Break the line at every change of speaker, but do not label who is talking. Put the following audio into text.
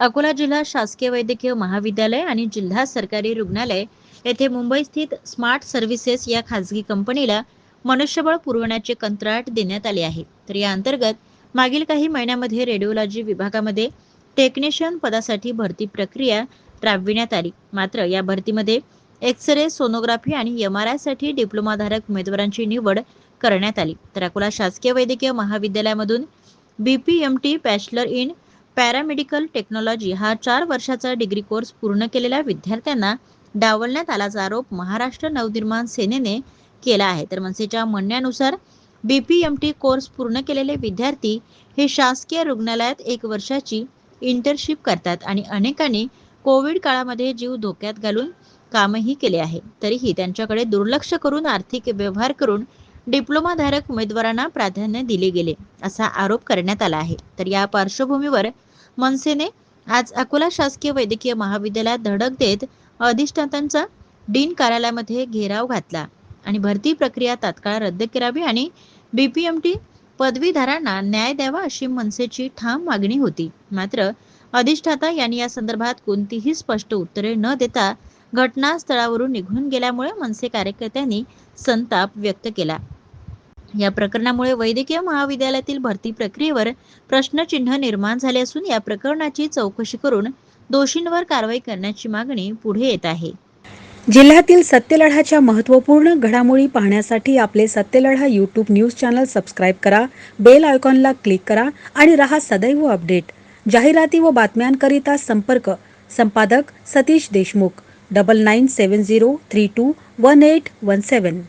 अकोला जिल्हा शासकीय वैद्यकीय महाविद्यालय आणि जिल्हा सरकारी रुग्णालय येथे मुंबई स्थित स्मार्ट सर्व्हिसेस या खाजगी कंपनीला मनुष्यबळ पुरवण्याचे कंत्राट देण्यात आले आहे. तर या अंतर्गत मागील काही महिन्यामध्ये रेडिओलॉजी विभागामध्ये टेक्निशियन पदासाठी भरती प्रक्रिया राबविण्यात आली. मात्र या भरतीमध्ये एक्स रे सोनोग्राफी आणि एम आर आयसाठी डिप्लोमाधारक उमेदवारांची निवड करण्यात आली. तर अकोला शासकीय वैद्यकीय महाविद्यालयामधून B P M T bachelor in paramedical technology हा चार वर्षाचा डिग्री कोर्स पूर्ण केलेल्या विद्यार्थ्यांना डावलण्यात आल्याचा आरोप महाराष्ट्र नवनिर्माण सेनेने केला आहे. तर मनसेच्या म्हणण्यानुसार बीपीएमटी कोर्स पूर्ण केलेले विद्यार्थी हे शासकीय रुग्णालयात एक वर्षाची इंटर्नशिप करतात आणि अनेकांनी कोविड काळामध्ये जीव धोक्यात घालून कामही केले आहे. तरीही त्यांच्याकडे दुर्लक्ष करून आर्थिक व्यवहार करून डिप्लोमाधारक उमेदवारांना प्राधान्य दिले गेले असा आरोप करण्यात आला आहे. तर या पार्श्वभूमीवर मनसेने आज अकोला शासकीय वैद्यकीय महाविद्यालयात धडक देत अधिष्ठातांचा डीन कार्यालयामध्ये घेराव घातला आणि भरती प्रक्रिया तात्काळ रद्द करावी आणि बीपीएमटी पदवीधारांना न्याय द्यावा अशी मनसेची ठाम मागणी होती. मात्र अधिष्ठाता यांनी या संदर्भात कोणतीही स्पष्ट उत्तरे न देता घटनास्थळावरून निघून गेल्यामुळे मनसे कार्यकर्त्यांनी संताप व्यक्त केला. या प्रकरणामुळे वैद्यकीय महाविद्यालयातील भरती प्रक्रियेवर प्रश्नचिन्ह निर्माण झाले असून या प्रकरणाची चौकशी करून दोषींवर कारवाई करण्याची मागणी पुढे येत आहे.
जिल्ह्यातील सत्यलढाच्या महत्त्वपूर्ण घडामोडी पाहण्यासाठी आपले Satyaladha YouTube news channel subscribe करा बेल आयकॉनला क्लिक करा आणि रहा सदैव अपडेट जाहिराती व बातम्यांकरिता संपर्क संपादक Satish Deshmukh double nine seven zero three two one eight one seven